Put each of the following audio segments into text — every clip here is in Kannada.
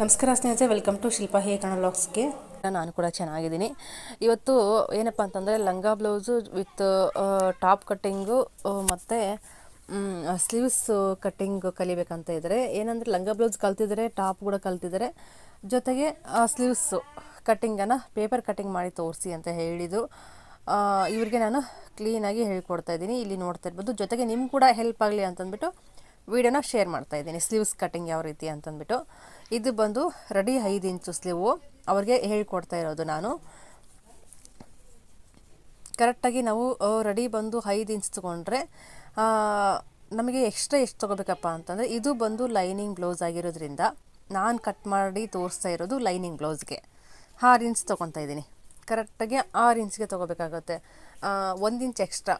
ನಮಸ್ಕಾರ ಸ್ನೇಹಿತರೆ ವೆಲ್ಕಮ್ ಟು ಶಿಲ್ಪಾ ಹೇ ಕಣ ವ್ಲಾಗ್ಸ್ಗೆ ನಾನು ಕೂಡ ಚೆನ್ನಾಗಿದ್ದೀನಿ. ಇವತ್ತು ಏನಪ್ಪ ಅಂತಂದರೆ ಲಂಗ ಬ್ಲೌಸು ವಿತ್ ಟಾಪ್ ಕಟ್ಟಿಂಗು ಮತ್ತು ಸ್ಲೀವ್ಸ್ ಕಟ್ಟಿಂಗ್ ಕಲಿಬೇಕಂತ ಇದ್ದಾರೆ ಏನಂದರೆ ಲಂಗ ಬ್ಲೌಸ್ ಕಲ್ತಿದ್ದಾರೆ ಟಾಪ್ ಕೂಡ ಕಲ್ತಿದ್ದಾರೆ ಜೊತೆಗೆ ಸ್ಲೀವ್ಸು ಕಟ್ಟಿಂಗನ್ನು ಪೇಪರ್ ಕಟ್ಟಿಂಗ್ ಮಾಡಿ ತೋರಿಸಿ ಅಂತ ಹೇಳಿದ್ದು. ಇವ್ರಿಗೆ ನಾನು ಕ್ಲೀನಾಗಿ ಹೇಳ್ಕೊಡ್ತಾ ಇದ್ದೀನಿ. ಇಲ್ಲಿ ನೋಡ್ತಾ ಇರ್ಬೋದು. ಜೊತೆಗೆ ನಿಮ್ಗೆ ಕೂಡ ಹೆಲ್ಪ್ ಆಗಲಿ ಅಂತಂದ್ಬಿಟ್ಟು ವಿಡಿಯೋನ ಶೇರ್ ಮಾಡ್ತಾ ಇದ್ದೀನಿ. ಸ್ಲೀವ್ಸ್ ಕಟ್ಟಿಂಗ್ ಯಾವ ರೀತಿ ಅಂತಂದ್ಬಿಟ್ಟು. ಇದು ಬಂದು ರೆಡಿ ಐದು ಇಂಚು ಸ್ಲೀವು. ಅವ್ರಿಗೆ ಹೇಳ್ಕೊಡ್ತಾ ಇರೋದು ನಾನು. ಕರೆಕ್ಟಾಗಿ ನಾವು ರೆಡಿ ಬಂದು ಐದು ಇಂಚ್ ತೊಗೊಂಡ್ರೆ ನಮಗೆ ಎಕ್ಸ್ಟ್ರಾ ಎಷ್ಟು ತೊಗೋಬೇಕಪ್ಪ ಅಂತಂದರೆ, ಇದು ಬಂದು ಲೈನಿಂಗ್ ಬ್ಲೌಸ್ ಆಗಿರೋದ್ರಿಂದ ನಾನು ಕಟ್ ಮಾಡಿ ತೋರಿಸ್ತಾ ಇರೋದು ಲೈನಿಂಗ್ ಬ್ಲೌಸ್ಗೆ. ಆರು ಇಂಚ್ ತೊಗೊತಾ ಇದ್ದೀನಿ. ಕರೆಕ್ಟಾಗಿ ಆರು ಇಂಚ್ಗೆ ತೊಗೋಬೇಕಾಗುತ್ತೆ. ಒಂದು ಇಂಚ್ ಎಕ್ಸ್ಟ್ರಾ.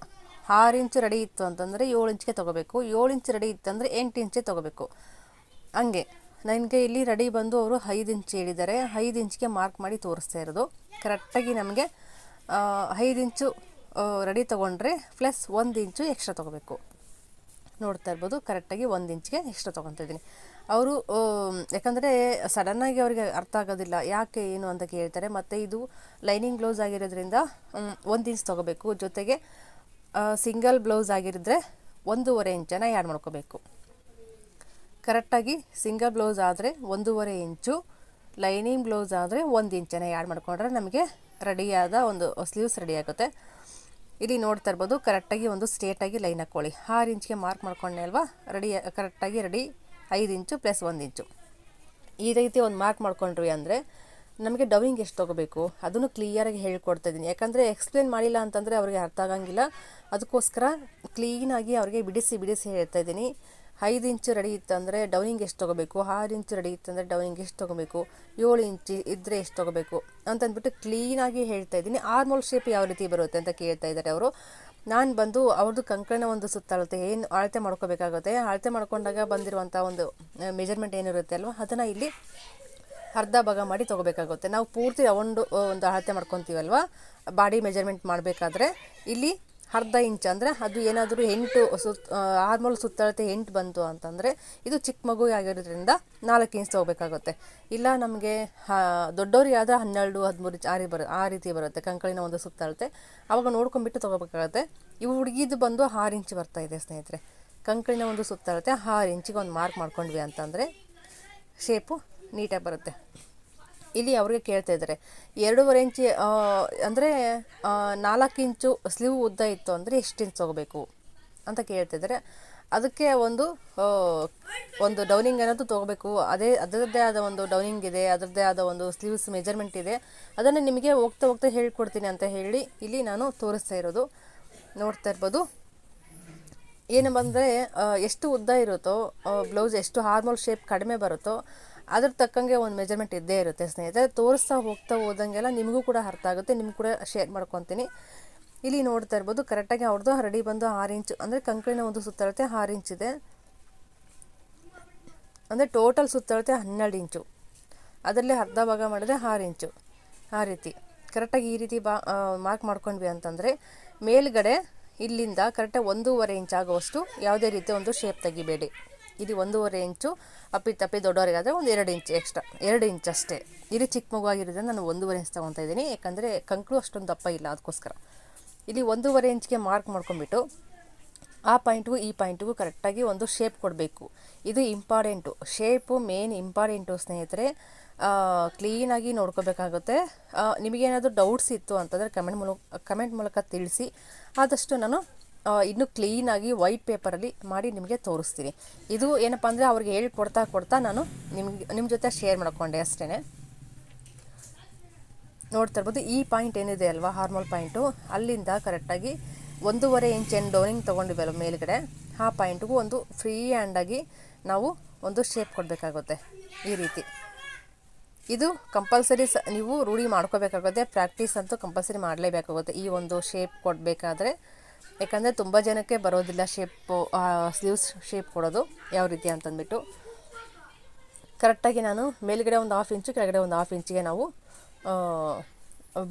ಆರು ಇಂಚು ರೆಡಿ ಇತ್ತು ಅಂತಂದರೆ ಏಳು ಇಂಚಿಗೆ ತೊಗೋಬೇಕು. ಏಳು ಇಂಚು ರೆಡಿ ಇತ್ತಂದರೆ ಎಂಟು ಇಂಚೆ ತೊಗೋಬೇಕು. ಹಂಗೆ ನನಗೆ ಇಲ್ಲಿ ರೆಡಿ ಬಂದು ಅವರು ಐದು ಇಂಚು ಹೇಳಿದ್ದಾರೆ. ಐದು ಇಂಚಿಗೆ ಮಾರ್ಕ್ ಮಾಡಿ ತೋರಿಸ್ತಾ ಇರೋದು. ಕರೆಕ್ಟಾಗಿ ನಮಗೆ ಐದು ಇಂಚು ರೆಡಿ ತೊಗೊಂಡ್ರೆ ಪ್ಲಸ್ ಒಂದು ಇಂಚು ಎಕ್ಸ್ಟ್ರಾ ತೊಗೋಬೇಕು. ನೋಡ್ತಾ ಇರ್ಬೋದು ಕರೆಕ್ಟಾಗಿ ಒಂದು ಇಂಚಿಗೆ ಎಕ್ಸ್ಟ್ರಾ ತೊಗೊತಾ ಇದ್ದೀನಿ. ಅವರು ಯಾಕಂದರೆ ಸಡನ್ನಾಗಿ ಅವರಿಗೆ ಅರ್ಥ ಆಗೋದಿಲ್ಲ. ಯಾಕೆ ಏನು ಅಂತ ಕೇಳ್ತಾರೆ. ಮತ್ತು ಇದು ಲೈನಿಂಗ್ ಬ್ಲೌಸ್ ಆಗಿರೋದ್ರಿಂದ ಒಂದು ಇಂಚ್ ತೊಗೋಬೇಕು. ಜೊತೆಗೆ ಸಿಂಗಲ್ ಬ್ಲೌಸ್ ಆಗಿರಿದ್ರೆ ಒಂದೂವರೆ ಇಂಚನ್ನು ಆ್ಯಡ್ ಮಾಡ್ಕೋಬೇಕು. ಕರೆಕ್ಟಾಗಿ ಸಿಂಗಲ್ ಬ್ಲೌಸ್ ಆದರೆ ಒಂದೂವರೆ ಇಂಚು, ಲೈನಿಂಗ್ ಬ್ಲೌಸ್ ಆದರೆ ಒಂದು ಇಂಚನ್ನು ಆ್ಯಡ್ ಮಾಡಿಕೊಂಡ್ರೆ ನಮಗೆ ರೆಡಿಯಾದ ಒಂದು ಸ್ಲೀವ್ಸ್ ರೆಡಿ ಆಗುತ್ತೆ. ಇಲ್ಲಿ ನೋಡ್ತಾ ಇರ್ಬೋದು, ಕರೆಕ್ಟಾಗಿ ಒಂದು ಸ್ಟ್ರೇಟಾಗಿ ಲೈನ್ ಹಾಕ್ಕೊಳ್ಳಿ ಆರು ಇಂಚಿಗೆ ಮಾರ್ಕ್ ಮಾಡ್ಕೊಂಡೆ ಅಲ್ವಾ? ರೆಡಿ ಕರೆಕ್ಟಾಗಿ ರೆಡಿ ಐದು ಇಂಚು ಪ್ಲಸ್ ಒಂದು ಇಂಚು. ಈ ರೀತಿ ಒಂದು ಮಾರ್ಕ್ ಮಾಡ್ಕೊಂಡ್ರಿ ಅಂದರೆ ನಮಗೆ ಡವಿಂಗ್ ಎಷ್ಟು ತೊಗೋಬೇಕು? ಅದನ್ನು ಕ್ಲಿಯರಾಗಿ ಹೇಳ್ಕೊಡ್ತಾ ಇದ್ದೀನಿ ಯಾಕಂದರೆ ಎಕ್ಸ್ಪ್ಲೇನ್ ಮಾಡಿಲ್ಲ ಅಂತಂದರೆ ಅವ್ರಿಗೆ ಅರ್ಥ ಆಗಂಗಿಲ್ಲ. ಅದಕ್ಕೋಸ್ಕರ ಕ್ಲೀನಾಗಿ ಅವರಿಗೆ ಬಿಡಿಸಿ ಬಿಡಿಸಿ ಹೇಳ್ತಾ ಇದ್ದೀನಿ ಐದು ಇಂಚು ರೆಡಿ ಇತ್ತಂದರೆ ಡೌನಿಂಗ್ ಎಷ್ಟು ತೊಗೋಬೇಕು? ಆರು ಇಂಚು ರೆಡಿ ಇತ್ತಂದರೆ ಡೌನಿಂಗ್ ಎಷ್ಟು ತೊಗೋಬೇಕು? ಏಳು ಇಂಚು ಇದ್ದರೆ ಎಷ್ಟು ತೊಗೋಬೇಕು? ಅಂತಂದ್ಬಿಟ್ಟು ಕ್ಲೀನಾಗಿ ಹೇಳ್ತಾ ಇದ್ದೀನಿ ಆರ್ಮೋಲ್ ಶೇಪ್ ಯಾವ ರೀತಿ ಬರುತ್ತೆ ಅಂತ ಕೇಳ್ತಾ ಇದ್ದಾರೆ ಅವರು. ನಾನು ಬಂದು ಅವ್ರದ್ದು ಕಂಕಣ ಒಂದು ಸುತ್ತಳತೆ ಏನು ಅಳತೆ ಮಾಡ್ಕೋಬೇಕಾಗುತ್ತೆ? ಅಳತೆ ಮಾಡ್ಕೊಂಡಾಗ ಬಂದಿರುವಂಥ ಒಂದು ಮೆಜರ್ಮೆಂಟ್ ಏನಿರುತ್ತೆ ಅಲ್ವ? ಅದನ್ನು ಇಲ್ಲಿ ಅರ್ಧ ಭಾಗ ಮಾಡಿ ತೊಗೋಬೇಕಾಗುತ್ತೆ. ನಾವು ಪೂರ್ತಿ ರೌಂಡು ಒಂದು ಅಳತೆ ಮಾಡ್ಕೊತೀವಲ್ವ? ಬಾಡಿ ಮೆಜರ್ಮೆಂಟ್ ಮಾಡಬೇಕಾದ್ರೆ ಇಲ್ಲಿ ಅರ್ಧ ಇಂಚ್ ಅಂದರೆ ಅದು ಏನಾದರೂ ಎಂಟು ಸುತ್ತ ಆರ್ಮೋಲ್ ಸುತ್ತಳತೆ ಎಂಟು ಬಂತು ಅಂತಂದರೆ ಇದು ಚಿಕ್ಕ ಮಗು ಆಗಿರೋದ್ರಿಂದ ನಾಲ್ಕು ಇಂಚ್ ತೊಗೋಬೇಕಾಗುತ್ತೆ. ಇಲ್ಲ ನಮಗೆ ದೊಡ್ಡವ್ರಿಗೆ ಆದರೆ ಹನ್ನೆರಡು, ಹದಿಮೂರು ಇಂಚ್ ಆ ರೀತಿ ಬರುತ್ತೆ ಆ ರೀತಿ ಬರುತ್ತೆ ಕಂಕಳಿನ ಒಂದು ಸುತ್ತಳತೆ. ಅವಾಗ ನೋಡ್ಕೊಂಬಿಟ್ಟು ತೊಗೋಬೇಕಾಗುತ್ತೆ. ಇವು ಹುಡುಗಿದು ಬಂದು ಆರು ಇಂಚ್ ಬರ್ತಾ ಇದೆ ಸ್ನೇಹಿತರೆ. ಕಂಕಳಿನ ಒಂದು ಸುತ್ತಳತೆ ಆರು ಇಂಚಿಗೆ ಒಂದು ಮಾರ್ಕ್ ಮಾಡ್ಕೊಂಡ್ವಿ ಅಂತಂದರೆ, ಶೇಪು ನೀಟಾಗಿ ಬರುತ್ತೆ. ಇಲ್ಲಿ ಅವ್ರಿಗೆ ಕೇಳ್ತಾ ಇದ್ದಾರೆ. ಎರಡೂವರೆ ಇಂಚು ಅಂದರೆ ನಾಲ್ಕು ಇಂಚು ಸ್ಲೀವ್ ಉದ್ದ ಇತ್ತು ಅಂದರೆ ಎಷ್ಟು ಇಂಚ್ ತೊಗೋಬೇಕು ಅಂತ ಕೇಳ್ತಿದ್ದಾರೆ ಅದಕ್ಕೆ ಒಂದು ಒಂದು ಡೌನಿಂಗ್ ಅನ್ನೋದು ತೊಗೋಬೇಕು. ಅದೇ, ಅದರದ್ದೇ ಆದ ಒಂದು ಡೌನಿಂಗ್ ಇದೆ, ಅದರದ್ದೇ ಆದ ಒಂದು ಸ್ಲೀವ್ಸ್ ಮೆಜರ್ಮೆಂಟ್ ಇದೆ. ಅದನ್ನು ನಿಮಗೆ ಹೋಗ್ತಾ ಹೋಗ್ತಾ ಹೇಳ್ಕೊಡ್ತೀನಿ ಅಂತ ಹೇಳಿ ಇಲ್ಲಿ ನಾನು ತೋರಿಸ್ತಾ ಇರೋದು. ನೋಡ್ತಾ ಇರ್ಬೋದು. ಏನು ಬಂದರೆ ಎಷ್ಟು ಉದ್ದ ಇರುತ್ತೋ ಬ್ಲೌಸ್ ಎಷ್ಟು ಹಾರ್ಮೋಲ್ ಶೇಪ್ ಕಡಿಮೆ ಬರುತ್ತೋ ಅದ್ರ ತಕ್ಕಂಗೆ ಒಂದು ಮೆಜರ್ಮೆಂಟ್ ಇದ್ದೇ ಇರುತ್ತೆ, ಸ್ನೇಹಿತರೆ. ತೋರಿಸ್ತಾ ಹೋಗ್ತಾ ಹೋದಂಗೆಲ್ಲ ನಿಮಗೂ ಕೂಡ ಅರ್ಥ ಆಗುತ್ತೆ. ನಿಮ್ಗೆ ಕೂಡ ಶೇರ್ ಮಾಡ್ಕೊತೀನಿ. ಇಲ್ಲಿ ನೋಡ್ತಾ ಇರ್ಬೋದು ಕರೆಕ್ಟಾಗಿ ಅವ್ರದ್ದು ಹರಡಿ ಬಂದು ಆರು ಇಂಚು ಅಂದರೆ ಕಂಕಳಿನ ಒಂದು ಸುತ್ತಳತೆ ಆರು ಇದೆ. ಅಂದರೆ ಟೋಟಲ್ ಸುತ್ತಳತೆ ಹನ್ನೆರಡು ಇಂಚು ಅದರಲ್ಲಿ ಅರ್ಧ ಭಾಗ ಮಾಡಿದ್ರೆ ಆರು ಇಂಚು ಆ ರೀತಿ. ಕರೆಕ್ಟಾಗಿ ಈ ರೀತಿ ಬಾ ಮಾರ್ಕ್ ಮಾಡ್ಕೊಂಡ್ವಿ ಅಂತಂದರೆ, ಮೇಲ್ಗಡೆ ಇಲ್ಲಿಂದ ಕರೆಕ್ಟಾಗಿ ಒಂದೂವರೆ ಇಂಚ್ ಆಗುವಷ್ಟು ಯಾವುದೇ ರೀತಿ ಒಂದು ಶೇಪ್ ತೆಗಿಬೇಡಿ. ಇದು ಒಂದೂವರೆ ಇಂಚು, ಅಪ್ಪಿ ತಪ್ಪಿ ದೊಡ್ಡವರಿಗಾದರೆ ಒಂದು ಎರಡು ಇಂಚ್ ಎಕ್ಸ್ಟ್ರಾ ಎರಡು ಇಂಚ್ ಅಷ್ಟೇ. ಇಲ್ಲಿ ಚಿಕ್ಕ ಮಗುವಾಗಿರೋದ್ರಿಂದ ನಾನು ಒಂದೂವರೆ ಇಂಚ್ ತೊಗೊತಾ ಇದ್ದೀನಿ, ಯಾಕಂದರೆ ಕಂಕಳು ಅಷ್ಟೊಂದು ದಪ್ಪ ಇಲ್ಲ ಅದಕ್ಕೋಸ್ಕರ. ಇಲ್ಲಿ ಒಂದೂವರೆ ಇಂಚ್ಗೆ ಮಾರ್ಕ್ ಮಾಡ್ಕೊಂಬಿಟ್ಟು ಆ ಪಾಯಿಂಟ್ಗೂ ಈ ಪಾಯಿಂಟ್ಗೂ ಕರೆಕ್ಟಾಗಿ ಒಂದು ಶೇಪ್ ಕೊಡಬೇಕು. ಇದು ಇಂಪಾರ್ಟೆಂಟು ಶೇಪು ಮೇನ್ ಇಂಪಾರ್ಟೆಂಟು ಸ್ನೇಹಿತರೆ. ಕ್ಲೀನಾಗಿ ನೋಡ್ಕೋಬೇಕಾಗುತ್ತೆ. ನಿಮಗೇನಾದರೂ ಡೌಟ್ಸ್ ಇತ್ತು ಅಂತಂದರೆ ಕಮೆಂಟ್ ಮೂಲಕ ಕಮೆಂಟ್ ಮೂಲಕ ತಿಳಿಸಿ. ಆದಷ್ಟು ನಾನು ಇನ್ನೂ ಕ್ಲೀನಾಗಿ ವೈಟ್ ಪೇಪರಲ್ಲಿ ಮಾಡಿ ನಿಮಗೆ ತೋರಿಸ್ತೀನಿ. ಇದು ಏನಪ್ಪ ಅಂದರೆ ಅವ್ರಿಗೆ ಹೇಳ್ಕೊಡ್ತಾ ಕೊಡ್ತಾ ನಾನು ನಿಮ್ಗೆ ನಿಮ್ಮ ಜೊತೆ ಶೇರ್ ಮಾಡಿಕೊಂಡೆ ಅಷ್ಟೇ ನೋಡ್ತಾ ಇರ್ಬೋದು, ಈ ಪಾಯಿಂಟ್ ಏನಿದೆ ಅಲ್ವಾ ಹಾರ್ಮೋಲ್ ಪಾಯಿಂಟು ಅಲ್ಲಿಂದ ಕರೆಕ್ಟಾಗಿ ಒಂದೂವರೆ ಇಂಚ್ ಏನು ಡೌನಿಂಗ್ ತೊಗೊಂಡಿವಲ್ಲ ಮೇಲ್ಗಡೆ. ಆ ಪಾಯಿಂಟ್ಗೂ ಒಂದು ಫ್ರೀ ಹ್ಯಾಂಡಾಗಿ ನಾವು ಒಂದು ಶೇಪ್ ಕೊಡಬೇಕಾಗುತ್ತೆ ಈ ರೀತಿ. ಇದು ಕಂಪಲ್ಸರಿ ಸ, ನೀವು ರೂಢಿ ಮಾಡ್ಕೋಬೇಕಾಗುತ್ತೆ ಪ್ರಾಕ್ಟೀಸ್ ಅಂತೂ ಕಂಪಲ್ಸರಿ ಮಾಡಲೇಬೇಕಾಗುತ್ತೆ ಈ ಒಂದು ಶೇಪ್ ಕೊಡಬೇಕಾದ್ರೆ. ಯಾಕಂದರೆ ತುಂಬ ಜನಕ್ಕೆ ಬರೋದಿಲ್ಲ ಶೇಪು ಸ್ಲೀವ್ಸ್ ಶೇಪ್ ಕೊಡೋದು, ಯಾವ ರೀತಿ ಅಂತಂದ್ಬಿಟ್ಟು. ಕರೆಕ್ಟಾಗಿ ನಾನು ಮೇಲುಗಡೆ ಒಂದು ಹಾಫ್ ಇಂಚು ಕೆಳಗಡೆ ಒಂದು ಹಾಫ್ ಇಂಚಿಗೆ ನಾವು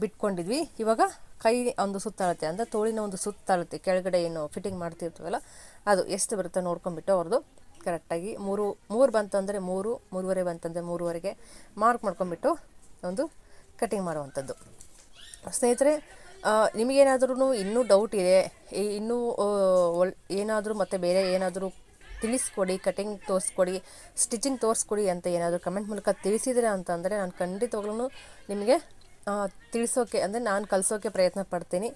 ಬಿಟ್ಕೊಂಡಿದ್ವಿ. ಇವಾಗ ಕೈ ಒಂದು ಸುತ್ತಾಳುತ್ತೆ ಅಂದರೆ ತೋಳಿನ ಒಂದು ಸುತ್ತಾಳುತ್ತೆ ಕೆಳಗಡೆ ಏನು ಫಿಟ್ಟಿಂಗ್ ಮಾಡ್ತಿರ್ತೀವಲ್ಲ, ಅದು ಎಷ್ಟು ಬರುತ್ತೆ ನೋಡ್ಕೊಂಬಿಟ್ಟು ಅವ್ರದ್ದು ಕರೆಕ್ಟಾಗಿ ಮೂರು ಮೂರು ಬಂತಂದರೆ ಮೂರು, ಮೂರುವರೆ ಬಂತಂದರೆ ಮೂರುವರೆಗೆ ಮಾರ್ಕ್ ಮಾಡ್ಕೊಂಬಿಟ್ಟು ಒಂದು ಕಟಿಂಗ್ ಮಾಡುವಂಥದ್ದು. ಸ್ನೇಹಿತರೆ ನಿಮಗೇನಾದ್ರೂ ಇನ್ನೂ ಡೌಟ್ ಇದೆ. ಇನ್ನೂ ಒಳ್, ಏನಾದರೂ ಮತ್ತು ಬೇರೆ ಏನಾದರೂ ತಿಳಿಸ್ಕೊಡಿ ಕಟಿಂಗ್ ತೋರಿಸ್ಕೊಡಿ ಸ್ಟಿಚಿಂಗ್ ತೋರಿಸ್ಕೊಡಿ ಅಂತ ಏನಾದರೂ ಕಮೆಂಟ್ ಮೂಲಕ ತಿಳಿಸಿದ್ರೆ ಅಂತಂದರೆ ನಾನು ಖಂಡಿತವಾಗ್ಲೂ ನಿಮಗೆ ತಿಳಿಸೋಕೆ ಅಂದರೆ ನಾನು ಕಲಿಸೋಕೆ ಪ್ರಯತ್ನ ಪಡ್ತೀನಿ.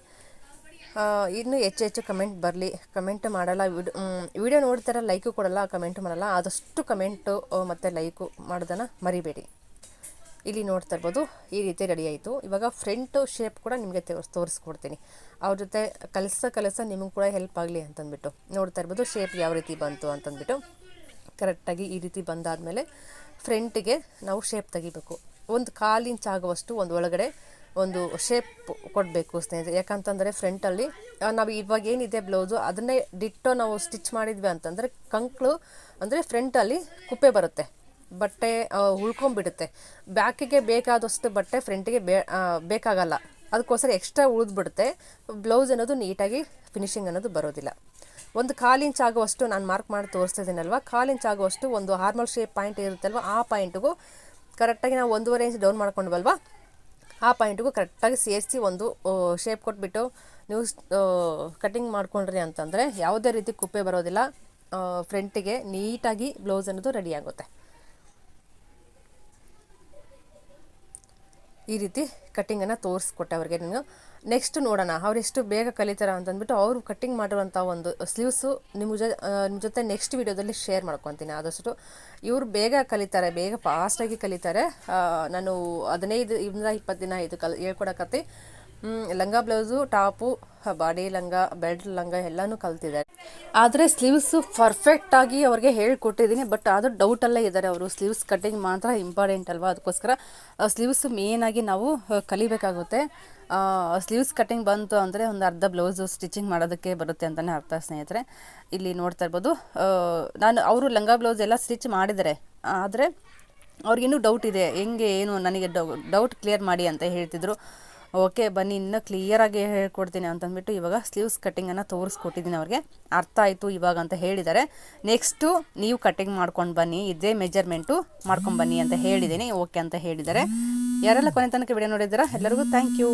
ಇನ್ನೂ ಹೆಚ್ಚು ಹೆಚ್ಚು ಕಮೆಂಟ್ ಬರಲಿ. ಕಮೆಂಟ್ ಮಾಡಲ್ಲ. ವಿಡಿಯೋ ವಿಡಿಯೋ ನೋಡ್ತಾರೆ ಲೈಕು ಕೊಡಲ್ಲ ಕಮೆಂಟ್ ಮಾಡಲ್ಲ. ಆದಷ್ಟು ಕಮೆಂಟು ಮತ್ತು ಲೈಕು ಮಾಡೋದನ್ನು ಮರಿಬೇಡಿ. ಇಲ್ಲಿ ನೋಡ್ತಾ ಇರ್ಬೋದು, ಈ ರೀತಿ ರೆಡಿ ಆಯಿತು. ಇವಾಗ ಫ್ರಂಟ್ ಶೇಪ್ ಕೂಡ ನಿಮಗೆ ತೋರಿಸ್ ತೋರಿಸ್ಕೊಡ್ತೀನಿ. ಅವ್ರ ಜೊತೆ ಕಲಸ ಕಲಸ ನಿಮಗೆ ಕೂಡ ಹೆಲ್ಪ್ ಆಗಲಿ ಅಂತಂದ್ಬಿಟ್ಟು. ನೋಡ್ತಾ ಇರ್ಬೋದು ಶೇಪ್ ಯಾವ ರೀತಿ ಬಂತು ಅಂತಂದ್ಬಿಟ್ಟು. ಕರೆಕ್ಟಾಗಿ ಈ ರೀತಿ ಬಂದಾದಮೇಲೆ ಫ್ರಂಟಿಗೆ ನಾವು ಶೇಪ್ ತೆಗಿಬೇಕು. ಒಂದು ಕಾಲು ಇಂಚ್ ಆಗುವಷ್ಟು ಒಂದು ಒಳಗಡೆ ಒಂದು ಶೇಪ್ ಕೊಡಬೇಕು ಸ್ನೇಹಿತರೆ. ಯಾಕಂತಂದರೆ ಫ್ರಂಟಲ್ಲಿ ನಾವು ಇವಾಗ ಏನಿದೆ ಬ್ಲೌಸು ಅದನ್ನೇ ಡಿಟ್ಟೋ ನಾವು ಸ್ಟಿಚ್ ಮಾಡಿದ್ವಿ ಅಂತಂದರೆ ಕಂಕ್ಳು ಅಂದರೆ ಫ್ರಂಟಲ್ಲಿ ಕುಪ್ಪೆ ಬರುತ್ತೆ. ಬಟ್ಟೆ ಉಳ್ಕೊಂಬಿಡುತ್ತೆ ಬ್ಯಾಕಿಗೆ ಬೇಕಾದಷ್ಟು ಬಟ್ಟೆ ಫ್ರಂಟಿಗೆ ಬೇ ಬೇಕಾಗಲ್ಲ. ಅದಕ್ಕೋಸ್ಕರ ಎಕ್ಸ್ಟ್ರಾ ಉಳಿದ್ಬಿಡುತ್ತೆ. ಬ್ಲೌಸ್ ಅನ್ನೋದು ನೀಟಾಗಿ ಫಿನಿಶಿಂಗ್ ಅನ್ನೋದು ಬರೋದಿಲ್ಲ. ಒಂದು ಕಾಲು ಇಂಚ್ ಆಗುವಷ್ಟು ನಾನು ಮಾರ್ಕ್ ಮಾಡಿ ತೋರಿಸ್ತಿದ್ದೀನಲ್ವ? ಕಾಲು ಇಂಚ್ ಆಗುವಷ್ಟು ಒಂದು ಹಾರ್ಮಲ್ ಶೇಪ್ ಪಾಯಿಂಟ್ ಇರುತ್ತಲ್ವ? ಆ ಪಾಯಿಂಟ್ಗೂ ಕರೆಕ್ಟಾಗಿ ನಾವು ಒಂದೂವರೆ ಇಂಚ್ ಡೌನ್ ಮಾಡ್ಕೊಂಡ್ವಲ್ವ? ಆ ಪಾಯಿಂಟ್ಗೂ ಕರೆಕ್ಟಾಗಿ ಸೇರಿಸಿ ಒಂದು ಶೇಪ್ ಕೊಟ್ಬಿಟ್ಟು ನೀವು ಕಟಿಂಗ್ ಮಾಡ್ಕೊಂಡ್ರಿ ಅಂತಂದರೆ ಯಾವುದೇ ರೀತಿ ಕುಪ್ಪೆ ಬರೋದಿಲ್ಲ. ಫ್ರಂಟಿಗೆ ನೀಟಾಗಿ ಬ್ಲೌಸ್ ಅನ್ನೋದು ರೆಡಿ ಆಗುತ್ತೆ. ಈ ರೀತಿ ಕಟ್ಟಿಂಗನ್ನು ತೋರಿಸ್ಕೊಟ್ಟೆ ಅವ್ರಿಗೆ ನೀನು. ನೆಕ್ಸ್ಟ್ ನೋಡೋಣ ಅವರೆಷ್ಟು ಬೇಗ ಕಲಿತಾರ ಅಂತಂದ್ಬಿಟ್ಟು ಅವರು ಕಟ್ಟಿಂಗ್ ಮಾಡಿರುವಂಥ ಒಂದು ಸ್ಲೀವ್ಸು ನಿಮ್ಮ ಜೊ ನಿಮ್ಮ ಜೊತೆ ನೆಕ್ಸ್ಟ್ ವೀಡಿಯೋದಲ್ಲಿ ಶೇರ್ ಮಾಡ್ಕೊತೀನಿ. ಆದಷ್ಟು ಇವರು ಬೇಗ ಕಲಿತಾರೆ, ಬೇಗ ಫಾಸ್ಟಾಗಿ ಕಲಿತಾರೆ. ನಾನು ಹದಿನೈದು ಇಂದ ಇಪ್ಪತ್ತು ದಿನ ಇದು ಕಲ್, ಹೇಳ್ಕೊಡಕತ್ತಿ. ಲಂಗ ಬ್ಲೌಸು, ಟಾಪು, ಬಾಡಿ ಲಂಗ, ಬೆಲ್ಟ್ ಲಂಗ ಎಲ್ಲನೂ ಕಲ್ತಿದ್ದಾರೆ. ಆದರೆ ಸ್ಲೀವ್ಸು ಪರ್ಫೆಕ್ಟಾಗಿ ಅವ್ರಿಗೆ ಹೇಳ್ಕೊಟ್ಟಿದ್ದೀನಿ ಬಟ್ ಅದು ಡೌಟಲ್ಲೇ ಇದ್ದಾರೆ ಅವರು. ಸ್ಲೀವ್ಸ್ ಕಟ್ಟಿಂಗ್ ಮಾತ್ರ ಇಂಪಾರ್ಟೆಂಟ್ ಅಲ್ವಾ? ಅದಕ್ಕೋಸ್ಕರ ಸ್ಲೀವ್ಸ್ ಮೇಯ್ನಾಗಿ ನಾವು ಕಲಿಬೇಕಾಗುತ್ತೆ. ಸ್ಲೀವ್ಸ್ ಕಟ್ಟಿಂಗ್ ಬಂತು ಅಂದರೆ ಒಂದು ಅರ್ಧ ಬ್ಲೌಸು ಸ್ಟಿಚಿಂಗ್ ಮಾಡೋದಕ್ಕೆ ಬರುತ್ತೆ ಅಂತಲೇ ಅರ್ಥ ಸ್ನೇಹಿತರೆ. ಇಲ್ಲಿ ನೋಡ್ತಾ ಇರ್ಬೋದು ನಾನು, ಅವರು ಲಂಗ ಬ್ಲೌಸ್ ಎಲ್ಲ ಸ್ಟಿಚ್ ಮಾಡಿದ್ದಾರೆ. ಆದರೆ ಅವ್ರಿಗಿನ್ನೂ ಡೌಟ್ ಇದೆ, ಹೆಂಗೆ, ಏನು, ನನಗೆ ಡೌಟ್ ಕ್ಲಿಯರ್ ಮಾಡಿ ಅಂತ ಹೇಳ್ತಿದ್ರು. ಓಕೆ, ಬನ್ನಿ, ಇನ್ನೂ ಕ್ಲಿಯರಾಗಿ ಹೇಳ್ಕೊಡ್ತೀನಿ ಅಂತಂದ್ಬಿಟ್ಟು ಇವಾಗ ಸ್ಲೀವ್ಸ್ ಕಟ್ಟಿಂಗನ್ನು ತೋರಿಸ್ಕೊಟ್ಟಿದ್ದೀನಿ ಅವ್ರಿಗೆ. ಅರ್ಥ ಆಯಿತು ಇವಾಗ ಅಂತ ಹೇಳಿದ್ದಾರೆ. ನೆಕ್ಸ್ಟು ನೀವು ಕಟ್ಟಿಂಗ್ ಮಾಡ್ಕೊಂಡು ಬನ್ನಿ, ಇದೇ ಮೆಜರ್ಮೆಂಟು ಮಾಡ್ಕೊಂಡು ಬನ್ನಿ ಅಂತ ಹೇಳಿದ್ದೀನಿ. ಓಕೆ ಅಂತ ಹೇಳಿದ್ದಾರೆ. ಯಾರೆಲ್ಲ ಕೊನೆ ತನಕ ವಿಡಿಯೋ ನೋಡಿದ್ದೀರಾ? ಎಲ್ಲರಿಗೂ ಥ್ಯಾಂಕ್ ಯು